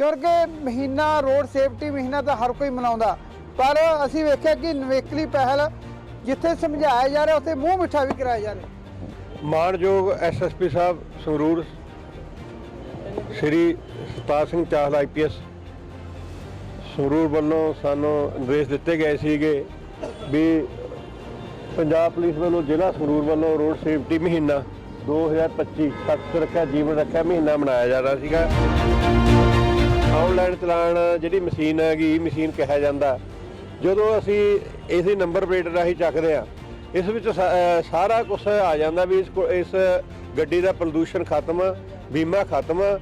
ਕਿਉਂਕਿ ਮਹੀਨਾ road safety ਮਹੀਨਾ ਤਾਂ ਹਰ ਕੋਈ ਮਨਾਉਂਦਾ। ਪਰ ਅਸੀਂ ਵੇਖਿਆ ਕਿ ਨਵੇਕਲੀ ਪਹਿਲ ਜਿੱਥੇ ਸਮਝਾਇਆ ਜਾ ਰਿਹਾ, ਉੱਥੇ ਮੂੰਹ ਮਿੱਠਾ ਵੀ ਕਰਾਇਆ ਜਾ ਰਿਹਾ। ਮਾਨਯੋਗ ਐਸਐਸਪੀ ਸਾਹਿਬ, ਸੰਗਰੂਰ ਸ਼੍ਰੀ ਸਤਾਰ ਸਿੰਘ ਚਾਹਲ ਆਈਪੀਐਸ ਸੰਗਰੂਰ ਵੱਲੋਂ ਸਾਨੂੰ ਨਿਰਦੇਸ਼ ਦਿੱਤੇ ਗਏ ਸੀਗੇ ਵੀ ਪੰਜਾਬ ਪੁਲਿਸ ਵੱਲੋਂ ਜ਼ਿਲ੍ਹਾ ਸੰਗਰੂਰ ਵੱਲੋਂ ਰੋਡ ਸੇਫਟੀ ਮਹੀਨਾ 2025 ਸੱਤ ਸੁਰੱਖਿਆ ਜੀਵਨ ਰੱਖਿਆ ਮਹੀਨਾ ਮਨਾਇਆ ਜਾ ਰਿਹਾ ਸੀਗਾ। ਆਨਲਾਈਨ ਚਲਾਨ ਜਿਹੜੀ ਮਸ਼ੀਨ ਹੈਗੀ ਮਸ਼ੀਨ ਕਿਹਾ ਜਾਂਦਾ। ਜਦੋਂ ਅਸੀਂ ਇਸੇ ਨੰਬਰ ਪਲੇਟ ਰਾਹੀਂ ਚੱਕਦੇ ਆ ਇਸ ਵਿੱਚ ਸਾਰਾ ਕੁਝ ਆ ਜਾਂਦਾ ਵੀ ਇਸ ਕੋ- ਇਸ ਗੱਡੀ ਦਾ ਪ੍ਰਦੂਸ਼ਣ ਖਤਮ, ਬੀਮਾ ਖਤਮ,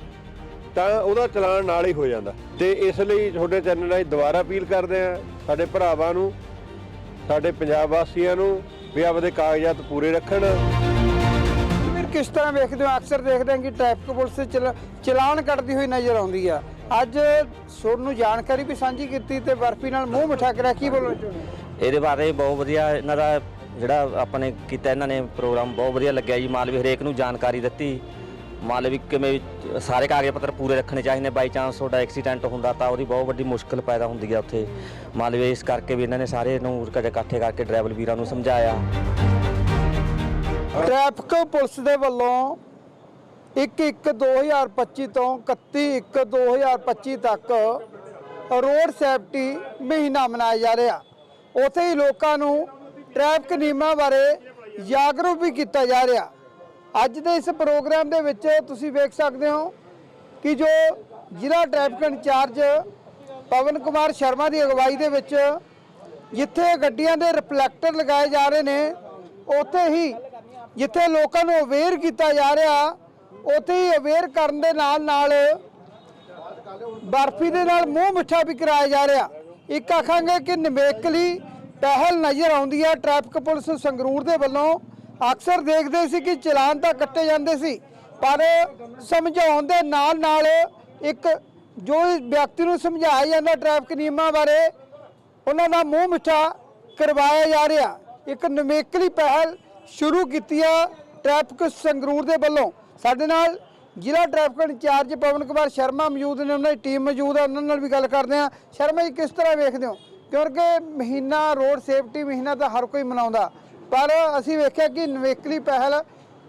ਤਾਂ ਉਹਦਾ ਚਲਾਨ ਨਾਲ ਹੀ ਹੋ ਜਾਂਦਾ। ਤੇ ਇਸ ਲਈ ਤੁਹਾਡੇ ਚੈਨਲ ਰਾਹੀਂ ਦੁਬਾਰਾ ਅਪੀਲ ਕਰਦੇ ਆ ਸਾਡੇ ਭਰਾਵਾਂ ਨੂੰ, ਸਾਡੇ ਪੰਜਾਬ ਵਾਸੀਆਂ ਨੂੰ, ਵੀ ਆਪਦੇ ਕਾਗਜ਼ਾਤ ਪੂਰੇ ਰੱਖਣ। ਫਿਰ ਕਿਸ ਤਰ੍ਹਾਂ ਵੇਖਦੇ ਹੋ? ਅਕਸਰ ਦੇਖਦੇ ਹਾਂ ਕਿ ਟ੍ਰੈਫਿਕ ਪੁਲਿਸ ਚਲ- ਚਲਾਨ ਕੱਟਦੀ ਹੋਈ ਨਜ਼ਰ ਆਉਂਦੀ ਆ। ਅੱਜ ਤੁਹਾਨੂੰ ਜਾਣਕਾਰੀ ਵੀ ਸਾਂਝੀ ਕੀਤੀ ਤੇ ਬਰਫੀ ਨਾਲ ਮੂੰਹ ਮਿੱਠਾ ਕਰਿਆ ਕੀ ਬੋਲਣਾ ਚਾਹੁੰਦੇ? ਇਹਦੇ ਬਾਰੇ ਬਹੁਤ ਵਧੀਆ ਇਹਨਾਂ ਦਾ ਜਿਹੜਾ ਆਪਣੇ ਕੀਤਾ ਇਹਨਾਂ ਨੇ ਪ੍ਰੋਗਰਾਮ ਬਹੁਤ ਵਧੀਆ ਲੱਗਿਆ ਜੀ। ਮਾਲਵੇ ਹਰੇਕ ਨੂੰ ਜਾਣਕਾਰੀ ਦਿੱਤੀ। ਮਾਲਵੇ ਕਿਵੇਂ ਸਾਰੇ ਕਾਗਜ਼ ਪੱਤਰ ਪੂਰੇ ਰੱਖਣੇ ਚਾਹੀਦੇ ਬਾਈ ਚਾਂਸ ਤੁਹਾਡਾ ਐਕਸੀਡੈਂਟ ਹੁੰਦਾ ਤਾਂ ਉਹਦੀ ਬਹੁਤ ਵੱਡੀ ਮੁਸ਼ਕਲ ਪੈਦਾ ਹੁੰਦੀ ਹੈ ਉੱਥੇ। ਮਾਲਵੇ ਇਸ ਕਰਕੇ ਵੀ ਇਹਨਾਂ ਨੇ ਸਾਰੇ ਨੂੰ ਕਦੇ ਇਕੱਠੇ ਕਰਕੇ ਡਰਾਈਵਰ ਵੀਰਾਂ ਨੂੰ ਸਮਝਾਇਆ। ਟ੍ਰੈਫਿਕ ਪੁਲਿਸ ਦੇ ਵੱਲੋਂ 1/1/2025 ਤੋਂ 31/1/2025 ਤੱਕ ਰੋਡ ਸੇਫਟੀ ਮਹੀਨਾ ਮਨਾਇਆ ਜਾ ਰਿਹਾ। ਉੱਥੇ ਹੀ ਲੋਕਾਂ ਨੂੰ ਟ੍ਰੈਫਿਕ ਨਿਯਮਾਂ ਬਾਰੇ ਜਾਗਰੂਕ ਵੀ ਕੀਤਾ ਜਾ ਰਿਹਾ। ਅੱਜ ਦੇ ਇਸ ਪ੍ਰੋਗਰਾਮ ਦੇ ਵਿੱਚ ਤੁਸੀਂ ਵੇਖ ਸਕਦੇ ਹੋ ਕਿ ਜੋ ਜ਼ਿਲ੍ਹਾ ਟ੍ਰੈਫਿਕ ਇੰਚਾਰਜ ਪਵਨ ਕੁਮਾਰ ਸ਼ਰਮਾ ਦੀ ਅਗਵਾਈ ਦੇ ਵਿੱਚ ਜਿੱਥੇ ਗੱਡੀਆਂ ਦੇ ਰਿਫਲੈਕਟਰ ਲਗਾਏ ਜਾ ਰਹੇ ਨੇ, ਉੱਥੇ ਹੀ ਜਿੱਥੇ ਲੋਕਾਂ ਨੂੰ ਅਵੇਅਰ ਕੀਤਾ ਜਾ ਰਿਹਾ ਉੱਥੇ ਹੀ ਅਵੇਅਰ ਕਰਨ ਦੇ ਨਾਲ ਨਾਲ ਬਰਫੀ ਦੇ ਨਾਲ ਮੂੰਹ ਮਿੱਠਾ ਵੀ ਕਰਾਇਆ ਜਾ ਰਿਹਾ। ਇੱਕ ਆਖਾਂਗੇ ਕਿ ਨਿਵੇਕਲੀ ਪਹਿਲ ਨਜ਼ਰ ਆਉਂਦੀ ਹੈ ਟ੍ਰੈਫਿਕ ਪੁਲਿਸ ਸੰਗਰੂਰ ਦੇ ਵੱਲੋਂ ਅਕਸਰ ਦੇਖਦੇ ਸੀ ਕਿ ਚਲਾਨ ਤਾਂ ਕੱਟੇ ਜਾਂਦੇ ਸੀ, ਪਰ ਸਮਝਾਉਣ ਦੇ ਨਾਲ ਨਾਲ ਇੱਕ ਜੋ ਵਿਅਕਤੀ ਨੂੰ ਸਮਝਾਇਆ ਜਾਂਦਾ ਟ੍ਰੈਫਿਕ ਨਿਯਮਾਂ ਬਾਰੇ, ਉਹਨਾਂ ਦਾ ਮੂੰਹ ਮਿੱਠਾ ਕਰਵਾਇਆ ਜਾ ਰਿਹਾ। ਇੱਕ ਨਵੇਕਲੀ ਪਹਿਲ ਸ਼ੁਰੂ ਕੀਤੀ ਆ ਟ੍ਰੈਫਿਕ ਸੰਗਰੂਰ ਦੇ ਵੱਲੋਂ। ਸਾਡੇ ਨਾਲ ਜ਼ਿਲ੍ਹਾ ਟ੍ਰੈਫਿਕ ਇੰਚਾਰਜ ਪਵਨ ਕੁਮਾਰ ਸ਼ਰਮਾ ਮੌਜੂਦ ਨੇ, ਉਹਨਾਂ ਦੀ ਟੀਮ ਮੌਜੂਦ ਆ ਉਹਨਾਂ ਨਾਲ ਵੀ ਗੱਲ ਕਰਦੇ ਆ ਸ਼ਰਮਾ ਜੀ, ਕਿਸ ਤਰ੍ਹਾਂ ਵੇਖਦੇ ਹੋ? ਕਿਉਂਕਿ ਮਹੀਨਾ ਰੋਡ ਸੇਫਟੀ ਮਹੀਨਾ ਤਾਂ ਹਰ ਕੋਈ ਮਨਾਉਂਦਾ। ਪਰ ਅਸੀਂ ਵੇਖਿਆ ਕਿ ਨਵੇਕਲੀ ਪਹਿਲ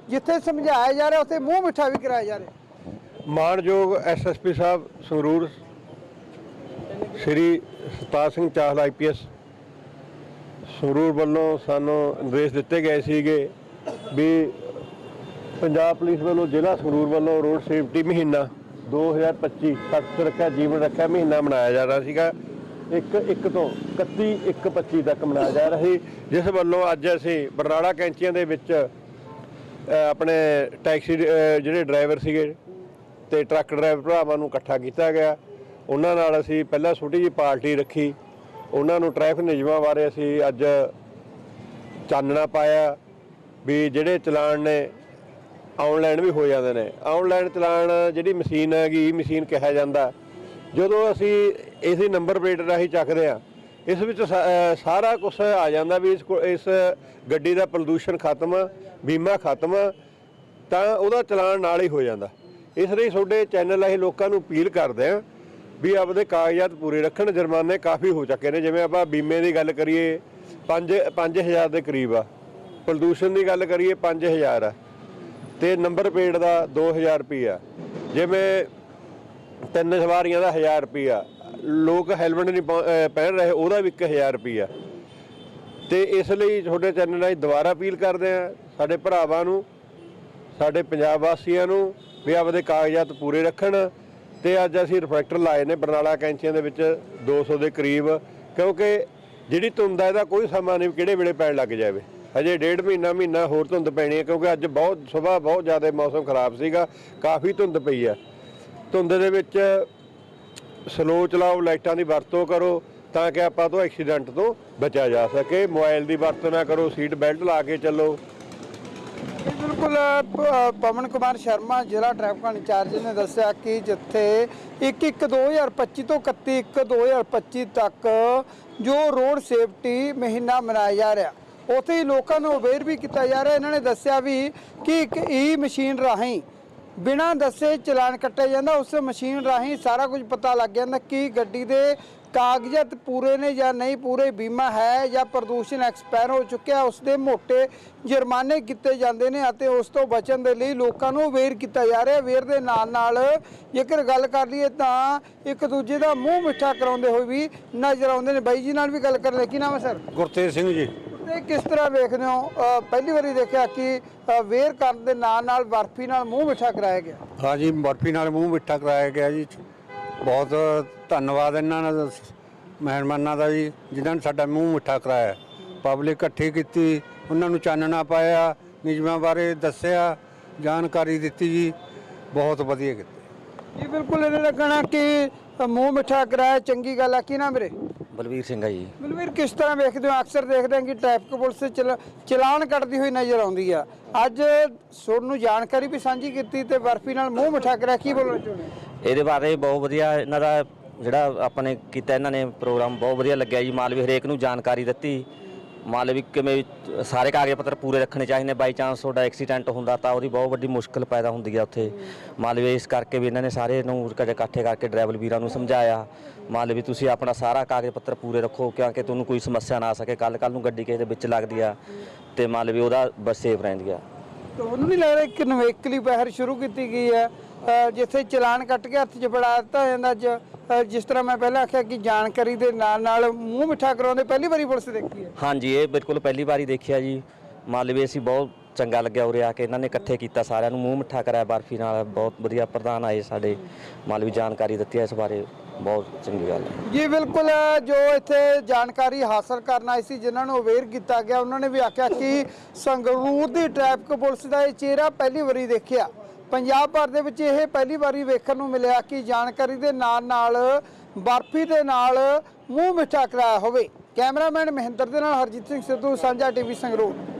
ਜਿੱਥੇ ਸਮਝਾਇਆ ਜਾ ਰਿਹਾ, ਉੱਥੇ ਮੂੰਹ ਮਿੱਠਾ ਵੀ ਕਰਾਇਆ ਜਾ ਰਿਹਾ। ਮਾਨਯੋਗ ਐਸਐਸਪੀ ਸਾਹਿਬ, ਸੰਗਰੂਰ ਸ਼੍ਰੀ ਸਤਾਰ ਸਿੰਘ ਚਾਹਲ ਆਈਪੀਐਸ ਸੰਗਰੂਰ ਵੱਲੋਂ ਸਾਨੂੰ ਨਿਰਦੇਸ਼ ਦਿੱਤੇ ਗਏ ਸੀਗੇ ਵੀ ਪੰਜਾਬ ਪੁਲਿਸ ਵੱਲੋਂ ਜ਼ਿਲ੍ਹਾ ਸੰਗਰੂਰ ਵੱਲੋਂ ਰੋਡ ਸੇਫਟੀ ਮਹੀਨਾ 2025 ਸੱਤ ਸੁਰੱਖਿਆ ਜੀਵਨ ਰੱਖਿਆ ਮਹੀਨਾ ਮਨਾਇਆ ਜਾ ਰਿਹਾ ਸੀਗਾ। ਇੱਕ ਇੱਕ ਤੋਂ 31 ਇੱਕ 25 ਤੱਕ ਮਨਾਇਆ ਜਾ ਰਿਹਾ ਸੀ। ਜਿਸ ਵੱਲੋਂ ਅੱਜ ਅਸੀਂ ਬਰਨਾਲਾ ਕੈਂਚੀਆਂ ਦੇ ਵਿੱਚ ਆਪਣੇ ਟੈਕਸੀ ਜਿਹੜੇ ਡਰਾਈਵਰ ਸੀਗੇ ਤੇ ਟਰੱਕ ਡਰਾਈਵਰ ਭਰਾਵਾਂ ਨੂੰ ਇਕੱਠਾ ਕੀਤਾ ਗਿਆ। ਉਹਨਾਂ ਨਾਲ ਅਸੀਂ ਪਹਿਲਾਂ ਛੋਟੀ ਜਿਹੀ ਪਾਰਟੀ ਰੱਖੀ। ਉਹਨਾਂ ਨੂੰ ਟ੍ਰੈਫਿਕ ਨਿਯਮਾਂ ਬਾਰੇ ਅਸੀਂ ਅੱਜ ਚਾਨਣਾ ਪਾਇਆ ਵੀ ਜਿਹੜੇ ਚਲਾਨ ਨੇ ਆਨਲਾਈਨ ਵੀ ਹੋ ਜਾਂਦੇ ਨੇ। ਆਨਲਾਈਨ ਚਲਾਨ ਜਿਹੜੀ ਮਸ਼ੀਨ ਹੈਗੀ, ਮਸ਼ੀਨ ਕਿਹਾ ਜਾਂਦਾ। ਜਦੋਂ ਅਸੀਂ ਇਸੇ ਨੰਬਰ ਪਲੇਟ ਰਾਹੀਂ ਚੱਕਦੇ ਆ ਇਸ ਵਿੱਚ ਸਾ- ਸਾਰਾ ਕੁਝ ਆ ਜਾਂਦਾ ਵੀ ਇਸ ਕੋ- ਇਸ ਗੱਡੀ ਦਾ ਪ੍ਰਦੂਸ਼ਣ ਖਤਮ, ਬੀਮਾ ਖਤਮ, ਤਾਂ ਉਹਦਾ ਚਲਾਨ ਨਾਲ ਹੀ ਹੋ ਜਾਂਦਾ। ਇਸ ਲਈ ਤੁਹਾਡੇ ਚੈਨਲ ਰਾਹੀਂ ਲੋਕਾਂ ਨੂੰ ਅਪੀਲ ਕਰਦੇ ਆ ਵੀ ਆਪਦੇ ਕਾਗਜ਼ਾਤ ਪੂਰੇ ਰੱਖਣ। ਜੁਰਮਾਨੇ ਕਾਫੀ ਹੋ ਚੁੱਕੇ ਨੇ। ਜਿਵੇਂ ਆਪਾਂ ਬੀਮੇ ਦੀ ਗੱਲ ਕਰੀਏ 5 5000 ਦੇ ਕਰੀਬ ਆ। ਪ੍ਰਦੂਸ਼ਣ ਦੀ ਗੱਲ ਕਰੀਏ 5000 ਆ। ਤੇ ਨੰਬਰ ਪਲੇਟ ਦਾ 2000 ਰੁਪਈਆ। ਜਿਵੇਂ ਤਿੰਨ ਸਵਾਰੀਆਂ ਦਾ 1000 ਰੁਪਈਆ। ਲੋਕ ਹੈਲਮਟ ਨਹੀਂ ਪਾ- ਪਹਿਨ ਰਹੇ, ਉਹਦਾ ਵੀ 1000 ਰੁਪਈਆ। ਤੇ ਇਸ ਲਈ ਤੁਹਾਡੇ ਚੈਨਲ ਰਾਹੀਂ ਦੁਬਾਰਾ ਅਪੀਲ ਕਰਦੇ ਆ ਸਾਡੇ ਭਰਾਵਾਂ ਨੂੰ, ਸਾਡੇ ਪੰਜਾਬ ਵਾਸੀਆਂ ਨੂੰ ਵੀ ਆਪਦੇ ਕਾਗਜ਼ਾਤ ਪੂਰੇ ਰੱਖਣ ਤੇ ਅੱਜ ਅਸੀਂ ਰਿਫਰੈਕਟਰ ਲਾਏ ਨੇ ਬਰਨਾਲਾ ਕੈਂਚੀਆਂ ਦੇ ਵਿੱਚ 200 ਦੇ ਕਰੀਬ, ਕਿਉਂਕਿ ਜਿਹੜੀ ਧੁੰਦ ਹੈ ਇਹਦਾ ਕੋਈ ਸਮਾਂ ਨਹੀਂ ਵੀ ਕਿਹੜੇ ਵੇਲੇ ਪੈਣ ਲੱਗ ਜਾਵੇ। ਹਜੇ ਡੇਢ ਮਹੀਨਾ ਮਹੀਨਾ ਹੋਰ ਧੁੰਦ ਪੈਣੀ ਹੈ ਕਿਉਂਕਿ ਅੱਜ ਬਹੁਤ, ਸਵੇਰ ਬਹੁਤ ਜ਼ਿਆਦਾ ਮੌਸਮ ਖਰਾਬ ਸੀਗਾ, ਕਾਫੀ ਧੁੰਦ ਪਈ ਹੈ। ਧੁੰਦ ਦੇ ਵਿੱਚ ਸਲੋ ਚਲਾਓ, ਲਾਈਟਾਂ ਦੀ ਵਰਤੋਂ ਕਰੋ ਤਾਂ ਕਿ ਆਪਾਂ ਤੋਂ ਐਕਸੀਡੈਂਟ ਤੋਂ ਬਚਿਆ ਜਾ ਸਕੇ। ਮੋਬਾਈਲ ਦੀ ਵਰਤੋਂ ਨਾ ਕਰੋ ਸੀਟ ਬੈਲਟ ਲਾ ਕੇ ਚੱਲੋ। ਬਿਲਕੁਲ ਪਵਨ ਕੁਮਾਰ ਸ਼ਰਮਾ, ਜ਼ਿਲ੍ਹਾ ਟ੍ਰੈਫਿਕ ਇੰਚਾਰਜ ਨੇ ਦੱਸਿਆ ਕਿ ਜਿੱਥੇ 1/1/2025 ਤੋਂ 31/1/2025 ਤੱਕ ਜੋ ਰੋਡ ਸੇਫਟੀ ਮਹੀਨਾ ਮਨਾਇਆ ਜਾ ਰਿਹਾ ਉੱਥੇ ਹੀ ਲੋਕਾਂ ਨੂੰ ਅਵੇਅਰ ਵੀ ਕੀਤਾ ਜਾ ਰਿਹਾ। ਇਹਨਾਂ ਨੇ ਦੱਸਿਆ ਵੀ ਕਿ ਇੱਕ e ਈ ਮਸ਼ੀਨ ਰਾਹੀਂ ਬਿਨਾਂ ਦੱਸੇ ਚਲਾਨ ਕੱਟਿਆ ਜਾਂਦਾ, ਉਸ ਮਸ਼ੀਨ ਰਾਹੀਂ ਸਾਰਾ ਕੁਝ ਪਤਾ ਲੱਗ ਜਾਂਦਾ ਕਿ ਗੱਡੀ ਦੇ ਕਾਗਜ਼ਾਤ ਪੂਰੇ ਨੇ ਜਾਂ ਨਹੀਂ, ਪੂਰੇ ਬੀਮਾ ਹੈ ਜਾਂ ਪ੍ਰਦੂਸ਼ਣ ਐਕਸਪਾਇਰ ਹੋ ਚੁੱਕਿਆ ਉਸ ਦੇ ਮੋٹے ਜੁਰਮਾਨੇ ਕੀਤੇ ਜਾਂਦੇ ਨੇ ਅਤੇ ਉਸ ਤੋਂ ਬਚਣ ਦੇ ਲਈ ਲੋਕਾਂ ਨੂੰ ਅਵੇਅਰ ਕੀਤਾ ਜਾ ਰਿਹਾ। ਅਵੇਅਰ ਦੇ ਨਾਲ ਨਾਲ ਜੇਕਰ ਗੱਲ ਕਰ ਲਈਏ ਤਾਂ ਇੱਕ ਦੂਜੇ ਦਾ ਮੂੰਹ ਮਿੱਠਾ ਕਰਾਉਂਦੇ ਹੋਏ ਵੀ ਨਜ਼ਰ ਆਉਂਦੇ ਨੇ। ਬਾਈ ਜੀ ਨਾਲ ਵੀ ਗੱਲ ਕਰ ਲੈ ਕੀ ਨਾਮ ਹੈ ਸਰ? ਗੁਰਤੇਜ ਸਿੰਘ ਜੀ। ਤੇ ਕਿਸ ਤਰ੍ਹਾਂ ਵੇਖਦੇ ਹੋ? ਅ, ਪਹਿਲੀ ਵਾਰੀ ਦੇਖਿਆ ਕਿ ਅਵੇਅਰ ਕਰਨ ਦੇ ਨਾਲ ਨਾਲ ਬਰਫੀ ਨਾਲ ਮੂੰਹ ਮਿੱਠਾ ਕਰਾਇਆ ਗਿਆ। ਹਾਂ ਜੀ ਬਰਫੀ ਨਾਲ ਮੂੰਹ ਮਿੱਠਾ ਕਰਾਇਆ ਗਿਆ ਜੀ। ਬਹੁਤ ਧੰਨਵਾਦ ਇਹਨਾਂ ਦਾ ਮਹਿਰਮਾਨਾਂ ਦਾ ਜੀ ਜਿਨ੍ਹਾਂ ਨੇ ਸਾਡਾ ਮੂੰਹ ਮਿੱਠਾ ਕਰਾਇਆ। ਪਬਲਿਕ ਇਕੱਠੀ ਕੀਤੀ ਉਹਨਾਂ ਨੂੰ ਚਾਨਣਾ ਪਾਇਆ ਨਿਯਮਾਂ ਬਾਰੇ ਦੱਸਿਆ ਜਾਣਕਾਰੀ ਦਿੱਤੀ ਜੀ। ਬਹੁਤ ਵਧੀਆ ਕੀਤਾ। ਜੀ ਬਿਲਕੁਲ ਇਹਨੇ ਲੱਗਣਾ ਕਿ ਅ, ਮੂੰਹ ਮਿੱਠਾ ਕਰਾਇਆ ਚੰਗੀ ਗੱਲ ਆ। ਕੀ ਨਾ ਵੀਰੇ? ਬਲਵੀਰ ਸਿੰਘ ਆ ਜੀ। ਬਲਵੀਰ ਕਿਸ ਤਰ੍ਹਾਂ ਵੇਖਦੇ ਹੋ? ਅਕਸਰ ਦੇਖਦੇ ਹਾਂ ਕਿ ਟ੍ਰੈਫਿਕ ਪੁਲਿਸ ਚਲ- ਚਲਾਨ ਕੱਟਦੀ ਹੋਈ ਨਜ਼ਰ ਆਉਂਦੀ ਆ। ਅੱਜ ਤੁਹਾਨੂੰ ਜਾਣਕਾਰੀ ਵੀ ਸਾਂਝੀ ਕੀਤੀ ਤੇ ਬਰਫੀ ਨਾਲ ਮੂੰਹ ਮਿੱਠਾ ਕਰਾਇਆ ਕੀ ਬੋਲਣਾ ਚਾਹੁੰਦੇ ਹੋ? ਇਹਦੇ ਬਾਰੇ ਬਹੁਤ ਵਧੀਆ ਇਹਨਾਂ ਦਾ ਜਿਹੜਾ ਆਪਣੇ ਕੀਤਾ ਇਹਨਾਂ ਨੇ ਪ੍ਰੋਗਰਾਮ ਬਹੁਤ ਵਧੀਆ ਲੱਗਿਆ ਜੀ। ਮਾਲਵੀ ਹਰੇਕ ਨੂੰ ਜਾਣਕਾਰੀ ਦਿੱਤੀ। ਮਾਲਵੀ ਕਿਵੇਂ ਸਾਰੇ ਕਾਗਜ਼ ਪੱਤਰ ਪੂਰੇ ਰੱਖਣੇ ਚਾਹੀਦੇ ਬਾਈ ਚਾਂਸ ਤੁਹਾਡਾ ਐਕਸੀਡੈਂਟ ਹੁੰਦਾ ਤਾਂ ਉਹਦੀ ਬਹੁਤ ਵੱਡੀ ਮੁਸ਼ਕਲ ਪੈਦਾ ਹੁੰਦੀ ਆ ਉੱਥੇ। ਮਾਲਵੀ ਇਸ ਕਰਕੇ ਵੀ ਇਹਨਾਂ ਨੇ ਸਾਰੇ ਨੂੰ ਕਦੇ ਇਕੱਠੇ ਕਰਕੇ ਡਰਾਈਵਰ ਵੀਰਾਂ ਨੂੰ ਸਮਝਾਇਆ। ਮਾਲਵੀ ਤੁਸੀਂ ਆਪਣਾ ਸਾਰਾ ਕਾਗਜ਼ ਪੱਤਰ ਪੂਰੇ ਰੱਖੋ ਕਿਉਂਕਿ ਤੁਹਾਨੂੰ ਕੋਈ ਸਮੱਸਿਆ ਨਾ ਆ ਸਕੇ। ਕੱਲ ਕੱਲ ਨੂੰ ਗੱਡੀ ਕਿਸੇ ਦੇ ਵਿੱਚ ਲੱਗਦੀ ਆ ਤੇ ਮਾਲਵੀ ਉਹਦਾ ਬਸ ਸੇਫ ਰਹਿੰਦੀ ਆ। ਤੁਹਾਨੂੰ ਨਹੀਂ ਲੱਗਦਾ ਇੱਕ ਨਵੇਕਲੀ ਪਹਿਰ ਸ਼ੁਰੂ ਕੀਤੀ ਗਈ ਹੈ ਜਿੱਥੇ ਚਲਾਨ ਕੱਟ ਕੇ ਹੱਥ 'ਚ ਫੜਾ ਦਿੱਤਾ ਜਾਂਦਾ ਅੱਜ? ਜਿਸ ਤਰ੍ਹਾਂ ਮੈਂ ਪਹਿਲਾਂ ਆਖਿਆ ਕਿ ਜਾਣਕਾਰੀ ਦੇ ਨਾਲ ਨਾਲ ਮੂੰਹ ਮਿੱਠਾ ਕਰਾਉਂਦੇ ਪਹਿਲੀ ਵਾਰੀ ਪੁਲਿਸ ਦੇਖੀ ਹੈ। ਹਾਂਜੀ ਇਹ ਬਿਲਕੁਲ ਪਹਿਲੀ ਵਾਰੀ ਦੇਖਿਆ ਜੀ। ਮਾਲਵੇ ਅਸੀਂ ਬਹੁਤ ਚੰਗਾ ਲੱਗਿਆ ਉਰੇ ਆ ਕੇ ਇਹਨਾਂ ਨੇ ਇਕੱਠੇ ਕੀਤਾ ਸਾਰਿਆਂ ਨੂੰ ਮੂੰਹ ਮਿੱਠਾ ਕਰਾਇਆ ਬਰਫੀ ਨਾਲ। ਬਹੁਤ ਵਧੀਆ ਪ੍ਰਧਾਨ ਆਏ ਸਾਡੇ ਮਾਲਵੀ ਜਾਣਕਾਰੀ ਦਿੱਤੀ ਹੈ ਇਸ ਬਾਰੇ ਬਹੁਤ ਚੰਗੀ ਗੱਲ ਹੈ। ਜੀ ਬਿਲਕੁਲ ਜੋ ਇੱਥੇ ਜਾਣਕਾਰੀ ਹਾਸਲ ਕਰਨ ਆਈ ਸੀ ਜਿਨ੍ਹਾਂ ਨੂੰ ਅਵੇਅਰ ਕੀਤਾ ਗਿਆ ਉਹਨਾਂ ਨੇ ਵੀ ਆਖਿਆ ਕਿ ਸੰਗਰੂਰ ਦੀ ਟ੍ਰੈਫਿਕ ਪੁਲਿਸ ਦਾ ਇਹ ਚਿਹਰਾ ਪਹਿਲੀ ਵਾਰੀ ਦੇਖਿਆ। ਪੰਜਾਬ ਭਰ ਦੇ ਵਿੱਚ ਇਹ ਪਹਿਲੀ ਵਾਰੀ ਵੇਖਣ ਨੂੰ ਮਿਲਿਆ ਕਿ ਜਾਣਕਾਰੀ ਦੇ ਨਾਲ ਨਾਲ ਬਰਫੀ ਦੇ ਨਾਲ ਮੂੰਹ ਮਿੱਠਾ ਕਰਾਇਆ ਹੋਵੇ। ਕੈਮਰਾਮੈਨ ਮਹਿੰਦਰ ਦੇ ਨਾਲ ਹਰਜੀਤ ਸਿੰਘ ਸਿੱਧੂ, ਸਾਂਝਾ ਟੀਵੀ ਸੰਗਰੂਰ।